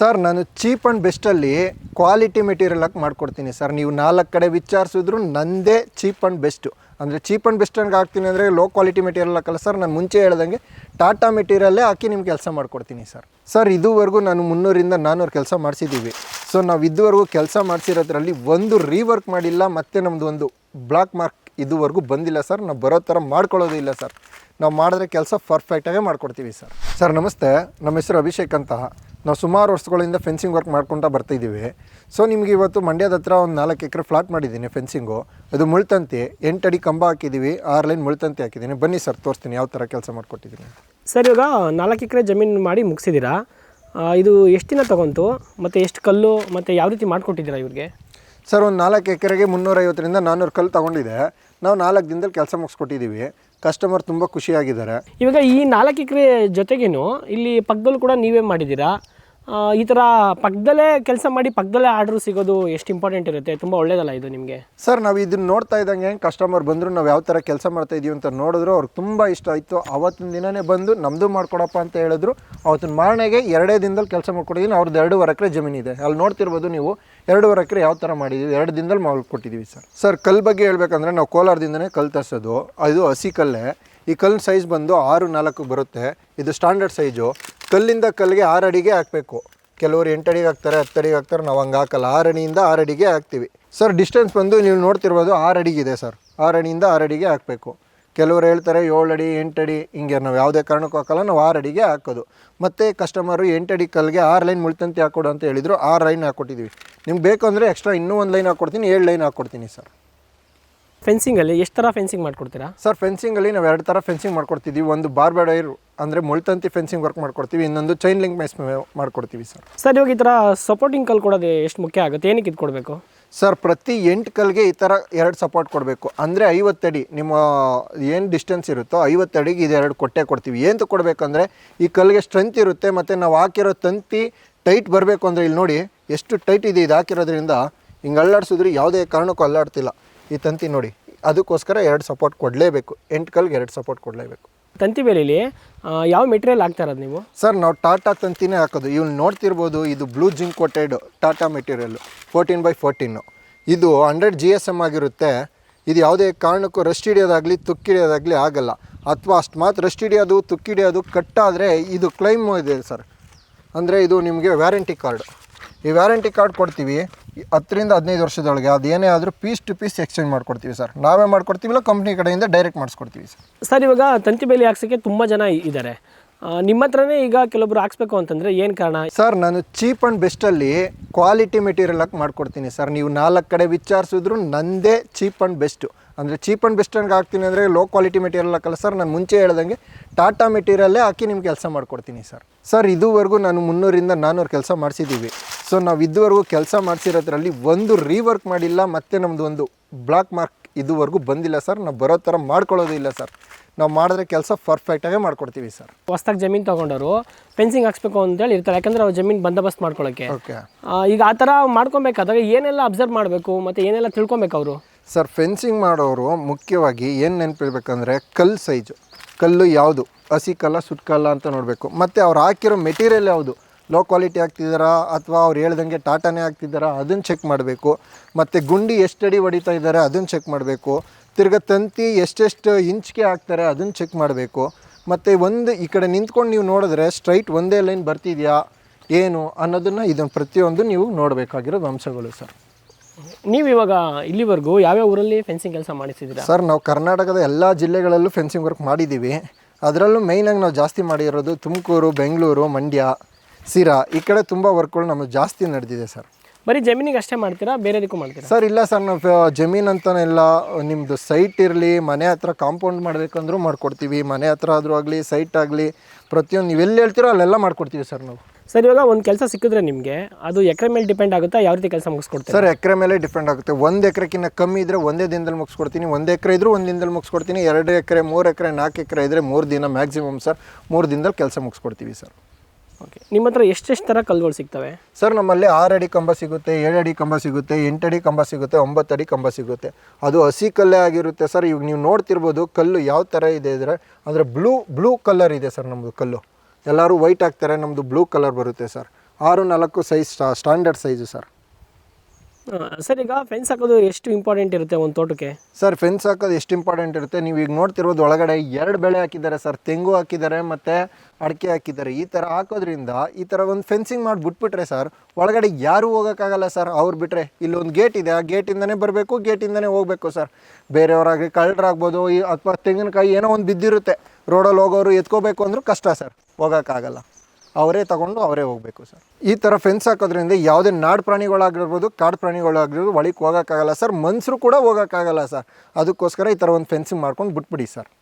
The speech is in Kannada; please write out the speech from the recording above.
ಸರ್, ನಾನು ಚೀಪ್ ಆ್ಯಂಡ್ ಬೆಸ್ಟಲ್ಲಿ ಕ್ವಾಲಿಟಿ ಮೆಟೀರಿಯಲ್ ಹಾಕಿ ಮಾಡ್ಕೊಡ್ತೀನಿ ಸರ್. ನೀವು ನಾಲ್ಕು ಕಡೆ ವಿಚಾರಿಸಿದ್ರು ನಂದೇ ಚೀಪ್ ಆ್ಯಂಡ್ ಬೆಸ್ಟು. ಅಂದರೆ ಚೀಪ್ ಆ್ಯಂಡ್ ಬೆಸ್ಟ್ ಹಂಗೆ ಹಾಕ್ತೀನಿ ಅಂದರೆ ಲೋ ಕ್ವಾಲಿಟಿ ಮೆಟೀರಿಯಲ್ ಹಾಕಲ್ಲ ಸರ್. ನಾನು ಮುಂಚೆ ಹೇಳ್ದಂಗೆ ಟಾಟಾ ಮೆಟೀರಿಯಲ್ಲೇ ಹಾಕಿ ನಿಮ್ಗೆ ಕೆಲಸ ಮಾಡ್ಕೊಡ್ತೀನಿ ಸರ್. ಸರ್, ಇದುವರೆಗೂ ನಾನು ಮುನ್ನೂರಿಂದ ನಾನ್ನೂರು ಕೆಲಸ ಮಾಡಿಸಿದ್ದೀವಿ ಸೊ, ನಾವು ಇದುವರೆಗೂ ಕೆಲಸ ಮಾಡಿಸಿರೋದ್ರಲ್ಲಿ ಒಂದು ರೀವರ್ಕ್ ಮಾಡಿಲ್ಲ, ಮತ್ತು ನಮ್ಮದು ಒಂದು ಬ್ಲಾಕ್ ಮಾರ್ಕ್ ಇದುವರೆಗೂ ಬಂದಿಲ್ಲ ಸರ್. ನಾವು ಬರೋ ಥರ ಮಾಡ್ಕೊಳ್ಳೋದಿಲ್ಲ ಸರ್. ನಾವು ಮಾಡಿದ್ರೆ ಕೆಲಸ ಪರ್ಫೆಕ್ಟಾಗೇ ಮಾಡ್ಕೊಡ್ತೀವಿ ಸರ್. ಸರ್, ನಮಸ್ತೆ. ನಮ್ಮ ಹೆಸರು ಅಭಿಷೇಕ್ ಅಂತ. ನಾವು ಸುಮಾರು ವರ್ಷಗಳಿಂದ ಫೆನ್ಸಿಂಗ್ ವರ್ಕ್ ಮಾಡ್ಕೊತಾ ಬರ್ತಾಯಿದ್ದೀವಿ ಸೊ ನಿಮಗೆ ಇವತ್ತು ಮಂಡ್ಯದ ಹತ್ರ ಒಂದು ನಾಲ್ಕು ಎಕರೆ ಫ್ಲಾಟ್ ಮಾಡಿದ್ದೀನಿ ಫೆನ್ಸಿಂಗು ಅದು ಮುಳ್ತಂತೆ ಎಂಟು ಅಡಿ ಕಂಬ ಹಾಕಿದ್ದೀವಿ ಆರು ಲೈನ್ ಮುಳ್ತಂತೆ ಹಾಕಿದ್ದೀನಿ ಬನ್ನಿ ಸರ್ ತೋರಿಸ್ತೀನಿ ಯಾವ ಥರ ಕೆಲಸ ಮಾಡಿಕೊಟ್ಟಿದ್ದೀನಿ. ಸರ್ ಇವಾಗ ನಾಲ್ಕು ಎಕರೆ ಜಮೀನು ಮಾಡಿ ಮುಗಿಸಿದ್ದೀರಾ? ಇದು ಎಷ್ಟು ದಿನ ತೊಗೊಂತು? ಮತ್ತು ಎಷ್ಟು ಕಲ್ಲು ಮತ್ತು ಯಾವ ರೀತಿ ಮಾಡಿಕೊಟ್ಟಿದ್ದೀರಾ ಇವ್ರಿಗೆ? ಸರ್ ಒಂದು ನಾಲ್ಕು ಎಕರೆಗೆ ಮುನ್ನೂರೈವತ್ತರಿಂದ ನಾನ್ನೂರು ಕಲ್ಲು ತೊಗೊಂಡಿದೆ. ನಾವು ನಾಲ್ಕು ದಿನದಲ್ಲಿ ಕೆಲಸ ಮುಗಿಸ್ಕೊಟ್ಟಿದ್ದೀವಿ. ಕಸ್ಟಮರ್ ತುಂಬ ಖುಷಿಯಾಗಿದ್ದಾರೆ. ಇವಾಗ ಈ ನಾಲ್ಕು ಎಕರೆ ಜೊತೆಗೇನು ಇಲ್ಲಿ ಪಕ್ಕದಲ್ಲೂ ಕೂಡ ನೀವೇ ಮಾಡಿದ್ದೀರಾ? ಈ ಥರ ಪಕ್ಕದಲ್ಲೇ ಕೆಲಸ ಮಾಡಿ ಪಕ್ಕದಲ್ಲೇ ಆರ್ಡ್ರ್ ಸಿಗೋದು ಎಷ್ಟು ಇಂಪಾರ್ಟೆಂಟ್ ಇರುತ್ತೆ? ತುಂಬ ಒಳ್ಳೇದಲ್ಲ ಇದು ನಿಮಗೆ? ಸರ್ ನಾವು ಇದನ್ನ ನೋಡ್ತಾ ಇದ್ದಂಗೆ ಕಸ್ಟಮರ್ ಬಂದರು ನಾವು ಯಾವ ಥರ ಕೆಲಸ ಮಾಡ್ತಾ ಇದೀವಿ ಅಂತ ನೋಡಿದ್ರು, ಅವ್ರಿಗೆ ತುಂಬ ಇಷ್ಟ ಆಯಿತು. ಅವತ್ತಿನ ದಿನನೇ ಬಂದು ನಮ್ಮದು ಮಾಡ್ಕೊಡಪ್ಪ ಅಂತ ಹೇಳಿದ್ರು. ಅವತ್ತಿನ ಮಾರನೆಗೆ ಎರಡೇ ದಿನದಲ್ಲಿ ಕೆಲಸ ಮಾಡ್ಕೊಟ್ಟಿದ್ದೀನಿ ಅವ್ರದ್ದು ಎರಡೂವರೆ ಎಕರೆ ಜಮೀನಿದೆ ಅಲ್ಲಿ ನೋಡ್ತಿರ್ಬೋದು ನೀವು ಎರಡೂವರೆ ಎಕರೆ ಯಾವ ಥರ ಮಾಡಿದ್ದೀವಿ ಎರಡು ದಿನದಲ್ಲಿ ಮಾಡ್ಕೊಟ್ಟಿದ್ದೀವಿ ಸರ್ ಸರ್ ಕಲ್ ಬಗ್ಗೆ ಹೇಳ್ಬೇಕಂದ್ರೆ ನಾವು ಕೋಲಾರದಿಂದನೇ ಕಲ್ ತರಿಸೋದು. ಅದು ಹಸಿ ಕಲ್ಲೇ. ಈ ಕಲ್ಲಿನ ಸೈಜ್ ಬಂದು ಆರು, ನಾಲ್ಕು ಬರುತ್ತೆ. ಇದು ಸ್ಟ್ಯಾಂಡರ್ಡ್ ಸೈಜು ಕಲ್ಲಿಂದ ಕಲ್ಲಿಗೆ ಆರು ಅಡಿಗೆ ಹಾಕಬೇಕು. ಕೆಲವರು ಎಂಟು ಅಡಿಗೆ ಹಾಕ್ತಾರೆ ಹತ್ತು ಅಡಿಗೆ ಹಾಕ್ತಾರೆ ನಾವು ಹಂಗೆ ಹಾಕಲ್ಲ. ಆರು ಅಡಿಯಿಂದ ಆರು ಅಡಿಗೆ ಹಾಕ್ತೀವಿ. ಸರ್ ಡಿಸ್ಟೆನ್ಸ್ ಬಂದು ನೀವು ನೋಡ್ತಿರ್ಬೋದು ಆರು ಅಡಿಗಿದೆ ಸರ್. ಆರು ಅಡಿಯಿಂದ ಆರು ಅಡಿಗೆ ಹಾಕಬೇಕು. ಕೆಲವರು ಹೇಳ್ತಾರೆ ಏಳು ಅಡಿ ಎಂಟು ಅಡಿ ಹಿಂಗೆ ನಾವು ಯಾವುದೇ ಕಾರಣಕ್ಕೂ ಹಾಕಲ್ಲ ನಾವು ಆರು ಅಡಿಗೆ ಹಾಕೋದು. ಮತ್ತು ಕಸ್ಟಮರು ಎಂಟು ಅಡಿ ಕಲ್ಲಿಗೆ ಆರು ಲೈನ್ ಮುಳ್ತಂತೆ ಹಾಕ್ಕೊಡು ಅಂತ ಹೇಳಿದ್ರು ಆರು ಲೈನ್ ಹಾಕ್ಕೊಟ್ಟಿದ್ದೀವಿ ನಿಮ್ಗೆ ಬೇಕು ಅಂದರೆ ಎಕ್ಸ್ಟ್ರಾ ಇನ್ನೂ ಒಂದು ಲೈನ್ ಹಾಕ್ಕೊಡ್ತೀನಿ ಏಳು ಲೈನ್ ಹಾಕ್ಕೊಡ್ತೀನಿ ಸರ್. ಫೆನ್ಸಿಂಗಲ್ಲಿ ಎಷ್ಟು ಥರ ಫೆನ್ಸಿಂಗ್ ಮಾಡ್ಕೊಡ್ತೀರಾ? ಸರ್ ಫೆನ್ಸಿಂಗಲ್ಲಿ ನಾವು ಎರಡು ಥರ ಫೆನ್ಸಿಂಗ್ ಮಾಡ್ಕೊಡ್ತಿದ್ವಿ. ಒಂದು ಬಾರ್ಬೆಡ್ ವೈರ್ ಅಂದರೆ ಮುಳ್ತಂತಿ ಫೆನ್ಸಿಂಗ್ ವರ್ಕ್ ಮಾಡ್ಕೊಡ್ತೀವಿ ಇನ್ನೊಂದು ಚೈನ್ ಲಿಂಕ್ ಮೆಸ್ ಮಾಡ್ಕೊಡ್ತೀವಿ ಸರ್ ಸರ್ ಇವಾಗ ಈ ಥರ ಸಪೋರ್ಟಿಂಗ್ ಕಲ್ ಕೊಡೋದು ಎಷ್ಟು ಮುಖ್ಯ ಆಗುತ್ತೆ? ಏನಕ್ಕೆ ಇದು ಕೊಡಬೇಕು? ಸರ್ ಪ್ರತಿ ಎಂಟು ಕಲ್ಗೆ ಈ ಥರ ಎರಡು ಸಪೋರ್ಟ್ ಕೊಡಬೇಕು. ಅಂದರೆ ಐವತ್ತಡಿ ನಿಮ್ಮ ಏನು ಡಿಸ್ಟೆನ್ಸ್ ಇರುತ್ತೋ ಐವತ್ತಡಿಗೆ ಇದು ಎರಡು ಕೊಟ್ಟೆ ಕೊಡ್ತೀವಿ. ಏನು ಕೊಡಬೇಕಂದ್ರೆ ಈ ಕಲ್ಗೆ ಸ್ಟ್ರೆಂತ್ ಇರುತ್ತೆ ಮತ್ತು ನಾವು ಹಾಕಿರೋ ತಂತಿ ಟೈಟ್ ಬರಬೇಕು ಅಂದರೆ ಇಲ್ಲಿ ನೋಡಿ ಎಷ್ಟು ಟೈಟ್ ಇದೆ ಇದು ಹಾಕಿರೋದ್ರಿಂದ ಹಿಂಗೆ ಅಲ್ಲಾಡ್ಸಿದ್ರೆ ಯಾವುದೇ ಕಾರಣಕ್ಕೂ ಅಲ್ಲಾಡ್ತಿಲ್ಲ ಈ ತಂತಿ ನೋಡಿ. ಅದಕ್ಕೋಸ್ಕರ ಎರಡು ಸಪೋರ್ಟ್ ಕೊಡಲೇಬೇಕು. ಎಂಟು ಕಲ್ಗೆ ಎರಡು ಸಪೋರ್ಟ್ ಕೊಡಲೇಬೇಕು. ತಂತಿ ಬೇಲಿಲಿ ಯಾವ ಮೆಟೀರಿಯಲ್ ಹಾಕ್ತಾ ಇರೋದು ನೀವು? ಸರ್, ನಾವು ಟಾಟಾ ತಂತಿನೇ ಹಾಕೋದು. ಇವ್ನು ನೋಡ್ತಿರ್ಬೋದು, ಇದು blue zinc coated Tata material fourteen by fourteen ಇದು ಹಂಡ್ರೆಡ್ ಜಿ ಎಸ್ ಎಂ ಆಗಿರುತ್ತೆ. ಇದು ಯಾವುದೇ ಕಾರಣಕ್ಕೂ ರಸ್ಟ್ ಹಿಡಿಯೋದಾಗಲಿ ತುಕ್ಕಿಡಿಯೋದಾಗಲಿ ಆಗಲ್ಲ. ಅಥವಾ ಅಷ್ಟು ಮಾತ್ರ ರಸ್ಟ್ ಹಿಡಿಯೋದು ತುಕ್ಕಿಡಿಯೋದು ಕಟ್ಟಾದರೆ ಇದು ಕ್ಲೈಮ್ ಇದೆ ಸರ್. ಅಂದರೆ ಇದು ನಿಮಗೆ ವ್ಯಾರಂಟಿ ಕಾರ್ಡ್ ಈ ವ್ಯಾರಂಟಿ ಕಾರ್ಡ್ ಕೊಡ್ತೀವಿ. ಹತ್ತರಿಂದ ಹದಿನೈದು ವರ್ಷದೊಳಗೆ ಅದು ಏನೇ ಆದರೂ ಪೀಸ್ ಟು ಪೀಸ್ ಎಕ್ಸ್ಚೇಂಜ್ ಮಾಡ್ಕೊಡ್ತೀವಿ ಸರ್ ನಾವೇ ಮಾಡ್ಕೊಡ್ತೀವಿ ಇಲ್ಲ ಕಂಪ್ನಿ ಕಡೆಯಿಂದ ಡೈರೆಕ್ಟ್ ಮಾಡಿಸ್ಕೊಡ್ತೀವಿ ಸರ್ ಸರ್ ಇವಾಗ ತಂತಿ ಬೇಲಿ ಹಾಕ್ಸೋಕ್ಕೆ ತುಂಬ ಜನ ಇದ್ದಾರೆ ನಿಮ್ಮ ಹತ್ರನೇ ಈಗ ಕೆಲವೊಬ್ರು ಹಾಕ್ಸ್ಬೇಕು ಅಂತಂದರೆ ಏನು ಕಾರಣ? ಸರ್ ನಾನು ಚೀಪ್ ಆ್ಯಂಡ್ ಬೆಸ್ಟಲ್ಲಿ ಕ್ವಾಲಿಟಿ ಮೆಟೀರಿಯಲ್ ಹಾಕಿ ಮಾಡ್ಕೊಡ್ತೀನಿ ಸರ್ ನೀವು ನಾಲ್ಕು ಕಡೆ ವಿಚಾರಿಸಿದ್ರು ನಂದೇ ಚೀಪ್ ಆ್ಯಂಡ್ ಬೆಸ್ಟು ಅಂದರೆ ಚೀಪ್ ಆ್ಯಂಡ್ ಬೆಸ್ಟನ್ಗೆ ಹಾಕ್ತೀನಿ ಅಂದರೆ ಲೋ ಕ್ವಾಲಿಟಿ ಮೆಟೀರಿಯಲ್ ಹಾಕಲ್ಲ ಸರ್ ನಾನು ಮುಂಚೆ ಹೇಳ್ದಂಗೆ ಟಾಟಾ ಮೆಟೀರಿಯಲ್ಲೇ ಹಾಕಿ ನಿಮ್ಗೆ ಕೆಲಸ ಮಾಡ್ಕೊಡ್ತೀನಿ ಸರ್ ಸರ್ ಇದುವರೆಗೂ ನಾನು ಮುನ್ನೂರಿಂದ ನಾನ್ನೂರು ಕೆಲಸ ಮಾಡಿಸಿದ್ದೀವಿ. ಸೊ ನಾವು ಇದುವರೆಗೂ ಕೆಲಸ ಮಾಡಿಸಿರೋದ್ರಲ್ಲಿ ಒಂದು ರೀವರ್ಕ್ ಮಾಡಿಲ್ಲ ಮತ್ತು ನಮ್ಮದು ಒಂದು ಬ್ಲಾಕ್ ಮಾರ್ಕ್ ಇದುವರೆಗೂ ಬಂದಿಲ್ಲ ಸರ್ ನಾವು ಬರೋ ಥರ ಮಾಡ್ಕೊಳ್ಳೋದು ಇಲ್ಲ ಸರ್ ನಾವು ಮಾಡಿದ್ರೆ ಕೆಲಸ ಪರ್ಫೆಕ್ಟಾಗೇ ಮಾಡ್ಕೊಡ್ತೀವಿ ಸರ್ ಹೊಸ್ದಾಗಿ ಜಮೀನು ತೊಗೊಂಡವರು ಫೆನ್ಸಿಂಗ್ ಹಾಕ್ಸ್ಬೇಕು ಅಂತೇಳಿ ಇರ್ತಾರೆ. ಯಾಕಂದರೆ ಅವ್ರು ಜಮೀನು ಬಂದೋಬಸ್ತ್ ಮಾಡ್ಕೊಳ್ಳೋಕ್ಕೆ ಓಕೆ ಈಗ ಆ ಥರ ಮಾಡ್ಕೊಬೇಕಾದಾಗ ಏನೆಲ್ಲ ಅಬ್ಸರ್ವ್ ಮಾಡಬೇಕು ಮತ್ತು ಏನೆಲ್ಲ ತಿಳ್ಕೊಬೇಕು ಅವರು? ಸರ್ ಫೆನ್ಸಿಂಗ್ ಮಾಡೋರು ಮುಖ್ಯವಾಗಿ ಏನು ನೆನಪಿರ್ಬೇಕಂದ್ರೆ ಕಲ್ಲು ಸೈಜು ಕಲ್ಲು ಯಾವುದು? ಹಸಿ ಕಲ್ಲ ಸುಟ್ಕಲ್ಲ ಅಂತ ನೋಡಬೇಕು. ಮತ್ತು ಅವ್ರು ಹಾಕಿರೋ ಮೆಟೀರಿಯಲ್ ಯಾವುದು? ಲೋ ಕ್ವಾಲಿಟಿ ಆಗ್ತಿದ್ದಾರಾ ಅಥವಾ ಅವ್ರು ಹೇಳ್ದಂಗೆ ಟಾಟಾನೇ ಆಗ್ತಿದ್ದಾರಾ ಅದನ್ನು ಚೆಕ್ ಮಾಡಬೇಕು. ಮತ್ತು ಗುಂಡಿ ಎಷ್ಟು ಅಡಿ ಹೊಡಿತಾ ಇದ್ದಾರೆ ಅದನ್ನು ಚೆಕ್ ಮಾಡಬೇಕು. ತಿರ್ಗಾ ತಂತಿ ಎಷ್ಟೆಷ್ಟು ಇಂಚ್ಗೆ ಹಾಕ್ತಾರೆ ಅದನ್ನು ಚೆಕ್ ಮಾಡಬೇಕು. ಮತ್ತು ಒಂದು ಈ ಕಡೆ ನಿಂತ್ಕೊಂಡು ನೀವು ನೋಡಿದ್ರೆ ಸ್ಟ್ರೈಟ್ ಒಂದೇ ಲೈನ್ ಬರ್ತಿದೆಯಾ ಏನು ಅನ್ನೋದನ್ನು ಇದನ್ನು ಪ್ರತಿಯೊಂದು ನೀವು ನೋಡಬೇಕಾಗಿರೋದು ಅಂಶಗಳು ಸರ್. ನೀವು ಇವಾಗ ಇಲ್ಲಿವರೆಗೂ ಯಾವ್ಯಾವ ಊರಲ್ಲಿ ಫೆನ್ಸಿಂಗ್ ಕೆಲಸ ಮಾಡಿಸಿದ್ದೀರಾ ಸರ್ ನಾವು ಕರ್ನಾಟಕದ ಎಲ್ಲ ಜಿಲ್ಲೆಗಳಲ್ಲೂ ಫೆನ್ಸಿಂಗ್ ವರ್ಕ್ ಮಾಡಿದ್ದೀವಿ ಅದರಲ್ಲೂ ಮೇಯ್ನಾಗಿ ನಾವು ಜಾಸ್ತಿ ಮಾಡಿರೋದು ತುಮಕೂರು ಬೆಂಗಳೂರು ಮಂಡ್ಯ. ಸಿರಾ ಈ ಕಡೆ ತುಂಬ ವರ್ಕ್ಗಳು ನಮ್ಮ ಜಾಸ್ತಿ ನಡೆದಿದೆ ಸರ್. ಬರೀ ಜಮೀನಿಗೆ ಅಷ್ಟೇ ಮಾಡ್ತೀರಾ? ಬೇರೆದಕ್ಕೂ ಮಾಡ್ತೀರಾ? ಸರ್ ಇಲ್ಲ ಸರ್ ನಾವು ಜಮೀನು ಅಂತನೆಲ್ಲ ನಿಮ್ಮದು ಸೈಟ್ ಇರಲಿ ಮನೆ ಹತ್ರ ಕಾಂಪೌಂಡ್ ಮಾಡಬೇಕಂದ್ರೂ ಮಾಡ್ಕೊಡ್ತೀವಿ. ಮನೆ ಹತ್ರ ಆದರೂ ಆಗಲಿ ಸೈಟ್ ಆಗಲಿ ಪ್ರತಿಯೊಂದು ನೀವು ಎಲ್ಲಿ ಹೇಳ್ತೀರೋ ಅಲ್ಲೆಲ್ಲ ಮಾಡ್ಕೊಡ್ತೀವಿ ಸರ್ ನಾವು. ಸರ್ ಇವಾಗ ಒಂದು ಕೆಲಸ ಸಿಕ್ಕಿದ್ರೆ ನಿಮಗೆ ಅದು ಎಕರೆ ಮೇಲೆ ಡಿಪೆಂಡ್ ಆಗುತ್ತಾ? ಯಾವ ರೀತಿ ಕೆಲಸ ಮುಗಿಸ್ಕೊಡ್ತೀವಿ ಸರ್ ಎಕರೆ ಮೇಲೆ ಡಿಪೆಂಡ್ ಆಗುತ್ತೆ. ಒಂದು ಎಕರೆಕ್ಕಿಂತ ಕಮ್ಮಿ ಇದ್ದರೆ ಒಂದೇ ದಿನದಲ್ಲಿ ಮುಗಿಸ್ಕೊಡ್ತೀನಿ. ಒಂದು ಎಕರೆ ಇದ್ರೂ ಒಂದು ದಿನದಲ್ಲಿ ಮುಗಿಸ್ಕೊಡ್ತೀನಿ. ಎರಡು ಎಕರೆ ಮೂರು ಎಕರೆ ನಾಲ್ಕು ಎಕರೆ ಇದ್ದರೆ ಮೂರು ದಿನ ಮ್ಯಾಕ್ಸಿಮಮ್ ಸರ್ ಮೂರು ದಿನದಲ್ಲಿ ಕೆಲಸ ಮುಗಿಸ್ಕೊಡ್ತೀವಿ ಸರ್. ಓಕೆ ನಿಮ್ಮ ಹತ್ರ ಎಷ್ಟೆಷ್ಟು ಥರ ಕಲ್ಲುಗಳು ಸಿಗ್ತವೆ? ಸರ್, ನಮ್ಮಲ್ಲಿ ಆರು ಅಡಿ ಕಂಬ ಸಿಗುತ್ತೆ, ಏಳು ಅಡಿ ಕಂಬ ಸಿಗುತ್ತೆ, ಎಂಟು ಅಡಿ ಕಂಬ ಸಿಗುತ್ತೆ, ಒಂಬತ್ತು ಅಡಿ ಕಂಬ ಸಿಗುತ್ತೆ. ಅದು ಹಸಿ ಕಲ್ಲೇ ಆಗಿರುತ್ತೆ ಸರ್. ಇವಾಗ ನೀವು ನೋಡ್ತಿರ್ಬೋದು ಕಲ್ಲು ಯಾವ ಥರ ಇದೆ ಅಂದರೆ ಅಂದರೆ ಬ್ಲೂ ಬ್ಲೂ ಕಲರ್ ಇದೆ ಸರ್ ನಮ್ಮದು ಕಲ್ಲು. ಎಲ್ಲರೂ ವೈಟ್ ಹಾಕ್ತಾರೆ ನಮ್ಮದು ಬ್ಲೂ ಕಲರ್ ಬರುತ್ತೆ ಸರ್. ಆರು, ನಾಲ್ಕು size standard size sir. Sir, ಈಗ ಫೆನ್ಸ್ ಹಾಕೋದು ಎಷ್ಟು ಇಂಪಾರ್ಟೆಂಟ್ ಇರುತ್ತೆ ಒಂದು ತೋಟಕ್ಕೆ? ಸರ್ ಫೆನ್ಸ್ ಹಾಕೋದು ಎಷ್ಟು ಇಂಪಾರ್ಟೆಂಟ್ ಇರುತ್ತೆ? ನೀವು ಈಗ ನೋಡ್ತಿರೋದು ಒಳಗಡೆ ಎರಡು ಬೆಳೆ ಹಾಕಿದ್ದಾರೆ ಸರ್. ತೆಂಗು ಹಾಕಿದ್ದಾರೆ ಮತ್ತು ಅಡಿಕೆ ಹಾಕಿದ್ದಾರೆ. ಈ ಥರ ಹಾಕೋದ್ರಿಂದ ಈ ಥರ ಒಂದು ಫೆನ್ಸಿಂಗ್ ಮಾಡಿ ಬಿಟ್ಬಿಟ್ರೆ ಸರ್, ಒಳಗಡೆ ಯಾರೂ ಹೋಗೋಕ್ಕಾಗಲ್ಲ ಸರ್. ಅವ್ರು ಬಿಟ್ಟರೆ ಇಲ್ಲೊಂದು ಗೇಟ್ ಇದೆ. ಆ ಗೇಟಿಂದನೇ ಬರಬೇಕು ಗೇಟಿಂದನೇ ಹೋಗಬೇಕು ಸರ್. ಬೇರೆಯವರಾಗಿ ಕಳ್ಳರಾಗ್ಬೋದು, ಈ ಅಥವಾ ತೆಂಗಿನಕಾಯಿ ಏನೋ ಒಂದು ಬಿದ್ದಿರುತ್ತೆ. ರೋಡಲ್ಲಿ ಹೋಗೋರು ಎತ್ಕೋಬೇಕು ಅಂದರೂ ಕಷ್ಟ ಸರ್. ಹೋಗೋಕ್ಕಾಗಲ್ಲ. ಅವರೇ ತಗೊಂಡು ಅವರೇ ಹೋಗಬೇಕು ಸರ್. ಈ ಥರ ಫೆನ್ಸ್ ಹಾಕೋದ್ರಿಂದ ಯಾವುದೇ ನಾಡು ಪ್ರಾಣಿಗಳಾಗಿರ್ಬೋದು, ಕಾಡು ಪ್ರಾಣಿಗಳಾಗಿರ್ಬೋದು ಒಳಗೆ ಹೋಗೋಕ್ಕಾಗಲ್ಲ ಸರ್. ಮನುಷ್ಯರು ಕೂಡ ಹೋಗೋಕ್ಕಾಗಲ್ಲ ಸರ್. ಅದಕ್ಕೋಸ್ಕರ ಈ ಥರ ಒಂದು ಫೆನ್ಸಿಂಗ್ ಮಾಡ್ಕೊಂಡು ಬಿಟ್ಬಿಡಿ ಸರ್.